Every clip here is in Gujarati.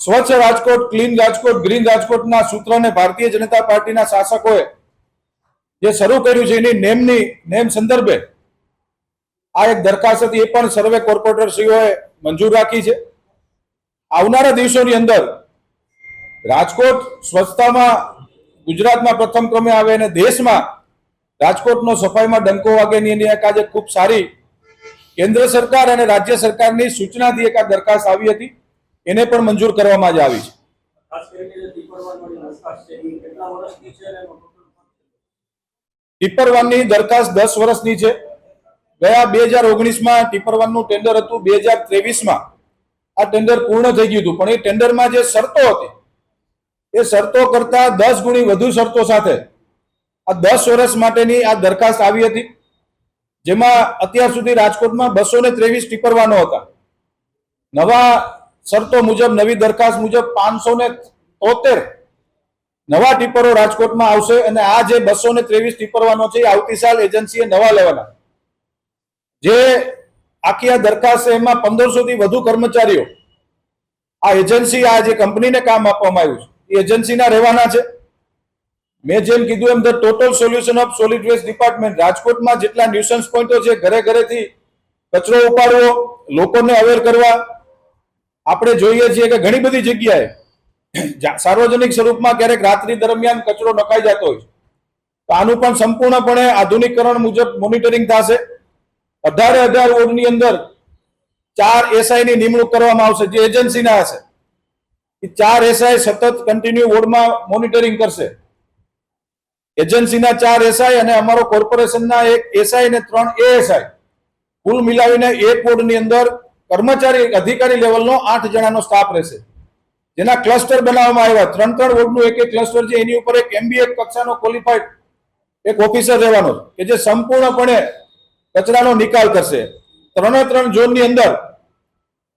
સ્વચ્છ રાજકોટ, ક્લીન રાજકોટ, ગ્રીન રાજકોટના સૂત્રને ભારતીય જનતા પાર્ટીના શાસકોએ જે શરૂ કર્યું છે એની નેમની, નેમ સંદર્ભે આ એક દરખાસ્ત હતી, એ પણ સર્વે કોર્પોરેટરશ્રીઓએ મંજૂર રાખી છે. આવનારા દિવસોની અંદર રાજકોટ સ્વચ્છતામાં ગુજરાતમાં પ્રથમ ક્રમે આવે અને દેશમાં રાજકોટનો સફાઈમાં ડંકો વાગેની એની એક આજે ખૂબ સારી કેન્દ્ર સરકાર અને રાજ્ય સરકારની સૂચનાથી એક આ દરખાસ્ત આવી હતી. એને પણ મંજૂર કરવામાં જ આવી છે. ટીપર વનની દરખાસ્ત દસ વર્ષની છે. ગયા બે હજાર ઓગણીસમાં ટીપર વનનું ટેન્ડર હતું. બે હજાર ત્રેવીસમાં આ ટેન્ડર પૂર્ણ થઈ ગયું હતું. પણ એ ટેન્ડરમાં જે શરતો હતી એ શરતો કરતા દસ ગુણી વધુ શરતો સાથે આ દસ વર્ષ માટેની આ દરખાસ્ત આવી હતી. જેમાં અત્યાર સુધી રાજકોટમાં બસો ને ત્રેવીસ ટીપરવાનો હતા. નવા શરતો મુજબ, નવી દરખાસ્ત મુજબ પાંચસો ને તોતેર નવા ટીપરો રાજકોટમાં આવશે અને આ જે બસો ને ત્રેવીસ ટીપરવાનો છે એ આવતી સાલ એજન્સીએ નવા લેવાના. જે આખી આ દરખાસ્ત છે, એમાં પંદરસો થી વધુ કર્મચારીઓ. આ એજન્સી, આ જે કંપનીને કામ આપવામાં આવ્યું છે, એ એજન્સીના રહેવાના છે. મેં જેમ કીધું એમ, the total solution of solid waste department રાજકોટમાં જેટલા ન્યુસન્સ પોઈન્ટો છે, ઘરે ઘરેથી કચરો ઉપાડવો, લોકોને અવેર કરવા આપણે જોઈએ છીએ કે ઘણી બધી જગ્યાએ સાર્વજનિક સ્વરૂપમાં ક્યારેક રાત્રિ દરમિયાન કચરો નખાઈ જતો હોય તો આનું પણ સંપૂર્ણપણે આધુનિકરણ મુજબ મોનિટરિંગ થશે. અઢારે અઢાર ઓડની અંદર ચાર એસઆઈ ની નિમણૂક કરવામાં આવશે, જે એજન્સીના હશે. એ ચાર એસઆઈ સતત કન્ટિન્યુ વોર્ડમાં મોનિટરિંગ કરશે. એજન્સીના ચાર એસઆઈ અને અમારો કોર્પોરેશનના એક એસઆઈ અને ત્રણ એએસઆઈ. કુલ મિલાવીને એક વોર્ડની અંદર કર્મચારી અધિકારી લેવલનો આઠ જણાનો સ્ટાફ રહેશે. જેના ક્લસ્ટર બનાવવામાં આવ્યા. ત્રણ ત્રણ વોર્ડનું એક એક ક્લસ્ટર છે. એની ઉપર એક એમબીએ કક્ષાનો ક્વોલિફાઈડ એક ઓફિસર રહેવાનો કે જે સંપૂર્ણપણે કચરાનો નિકાલ કરશે. ત્રણે ત્રણ ઝોનની અંદર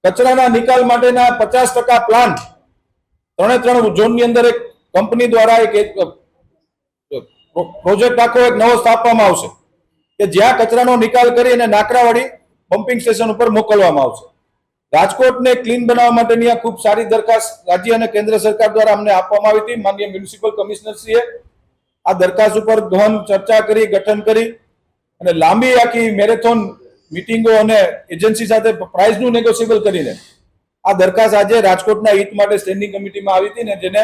કચરાના નિકાલ માટેના પચાસ ટકા પ્લાન્ટ ત્રણે ત્રણ ઝોનની અંદર એક કંપની દ્વારા એક પ્રોજેક્ટ આખો એક નવો સ્થાપવામાં આવશે. કે જ્યાં કચરાનો નિકાલ કરી અને નાકરાવાળી પમ્પિંગ સ્ટેશન ઉપર મોકલવામાં આવશે. રાજકોટને ક્લીન બનાવવા માટેની આ ખૂબ સારી દરખાસ્ત રાજ્ય અને કેન્દ્ર સરકાર દ્વારા અમને આપવામાં આવી હતી. માનનીય મ્યુનિસિપલ કમિશનરશ્રીએ આ દરખાસ્ત ઉપર ગહન ચર્ચા કરી, ગઠન કરી અને લાંબી આખી મેરેથોન મિટિંગો અને એજન્સી સાથે પ્રાઇઝનું નેગોશિયેબલ કરીને આ દરખાસ્ત આજે રાજકોટના હિત માટે સ્ટેન્ડિંગ કમિટીમાં આવી હતી ને જેને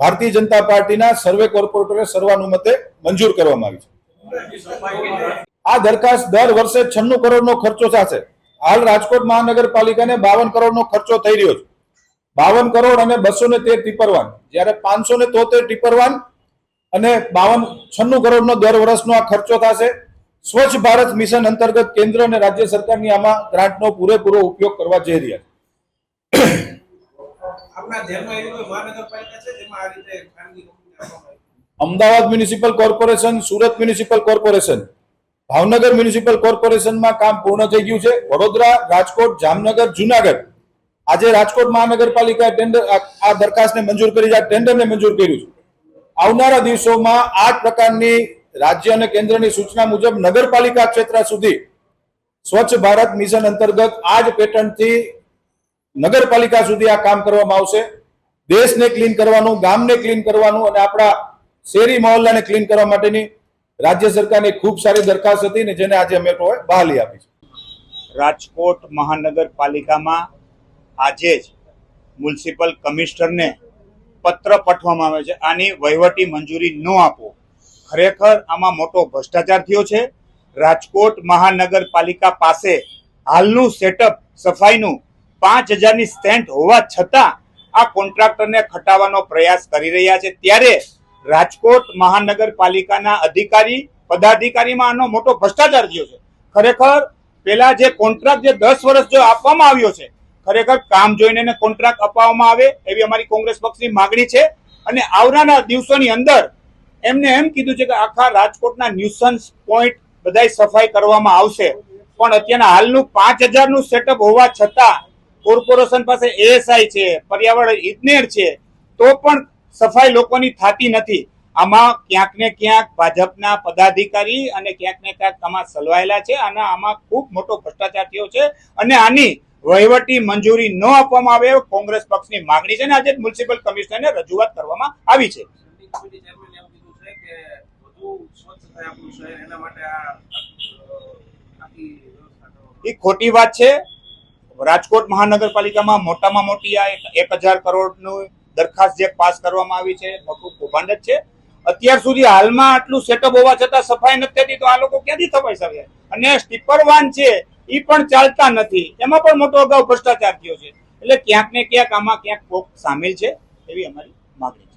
ભારતીય જનતા પાર્ટીના સર્વે કોર્પોરેટરે સર્વાનુમતે મંજૂર કરવામાં આવી છે. આ દરખાસ્ત દર વર્ષે છન્નું કરોડનો ખર્ચો થશે. હાલ રાજકોટ મહાનગરપાલિકાને બાવન કરોડનો ખર્ચો થઈ રહ્યો છે. બાવન કરોડ અને બસો ને તેર ટીપરવાન. જ્યારે પાંચસો ને તોતેર ટીપરવાન અને બાવન છન્નું કરોડનો દર વર્ષનો આ ખર્ચો થશે. સ્વચ્છ ભારત મિશન અંતર્ગત કેન્દ્ર અને રાજ્ય સરકારની આમાં ગ્રાન્ટનો પૂરેપૂરો ઉપયોગ કરવા જઈ રહ્યા છે. Ahmedabad municipal corporation Surat municipal corporation Bhavnagar municipal કોર્પોરેશનમાં કામ પૂર્ણ થઈ ગયું છે. વડોદરા, રાજકોટ, જામનગર, જુનાગઢ. આજે રાજકોટ મહાનગરપાલિકાએ ટેન્ડર આ દરખાસ્તને મંજૂર કરી છે. ટેન્ડરને મંજૂર કર્યું છે. આવનારા દિવસોમાં આ પ્રકારની રાજ્ય અને કેન્દ્રની સૂચના મુજબ નગરપાલિકા ક્ષેત્ર સુધી સ્વચ્છ ભારત મિશન અંતર્ગત આ જ પેટર્નથી નગરપાલિકા સુધી આ કામ કરવામાં આવશે. દેશને ક્લીન કરવાનું, ગામને ક્લીન કરવાનું અને આપણા શેરી, મહોલ્લાને ક્લીન કરવા માટેની રાજ્ય સરકારની ખૂબ સારી દરખાસ્ત હતી ને જેને આજે અમે લોકોએ બહાલી આપી છે. રાજકોટ મહાનગરપાલિકામાં આજે જ મ્યુનિસિપલ કમિશનરને પત્ર પઠવામાં આવે છે. આની વહીવટી મંજૂરી ન આપો. ખરેખર આમાં મોટો ભ્રષ્ટાચાર થયો છે. રાજકોટ મહાનગરપાલિકા પાસે હાલનું સેટઅપ સફાઈનું પાંચ હજારની સ્ટેન્ટ હોવા છતાં આ કોન્ટ્રાક્ટરને ખટાવવાનો પ્રયાસ કરી રહ્યા છે. ત્યારે રાજકોટ મહાનગરપાલિકાના અધિકારી, પદાધિકારીમાં આનો મોટો ભ્રષ્ટાચાર થયો છે. ખરેખર પેલા જે કોન્ટ્રાક્ટ જે દસ વર્ષ જો આપવામાં આવ્યો છે, ખરેખર કામ જોઈને કોન્ટ્રાક્ટ અપાવવામાં આવે એવી અમારી કોંગ્રેસ પક્ષની માગણી છે. અને આવનારા દિવસોની અંદર એમને એમ કીધું છે કે આખા રાજકોટના ન્યુસન્સ પોઈન્ટ બધાય સફાઈ કરવામાં આવશે. પણ અત્યારના હાલનું પાંચ હજારનું સેટઅપ હોવા છતાં કોર્પોરેશન પાસે એએસઆઈ છે, પર્યાવરણ ઇજનેર છે, તો પણ સફાઈ લોકોની થતી નથી. આમાં ક્યાંક ને ક્યાંક ભાજપના પદાધિકારી અને ક્યાંક ને ક્યાંક આમાં સલવાયેલા છે અને આમાં ખૂબ મોટો ભ્રષ્ટાચાર થયો છે અને આની વહીવટી મંજૂરી ન આપવામાં આવે કોંગ્રેસ પક્ષની માંગણી છે અને આજે મ્યુનિસિપલ કમિશનરને રજૂઆત કરવામાં આવી છે. એ ખોટી વાત છે. રાજકોટ મહાનગરપાલિકામાં મોટામાં મોટી આ એક હજાર કરોડનું દરખાસ્ત જે પાસ કરવામાં આવી છે મોટું કૌભાંડ છે. અત્યાર સુધી હાલમાં આટલું સેટઅપ હોવા છતાં સફાઈ નથી થતી, તો આ લોકો ક્યાંથી સફાઈ શકે? અને સ્ટીપર વાન છે એ પણ ચાલતા નથી. એમાં પણ મોટો અગાઉ ભ્રષ્ટાચાર થયો છે. એટલે ક્યાંક ને ક્યાંક આમાં ક્યાંક કોક સામેલ છે, એવી અમારી માગણી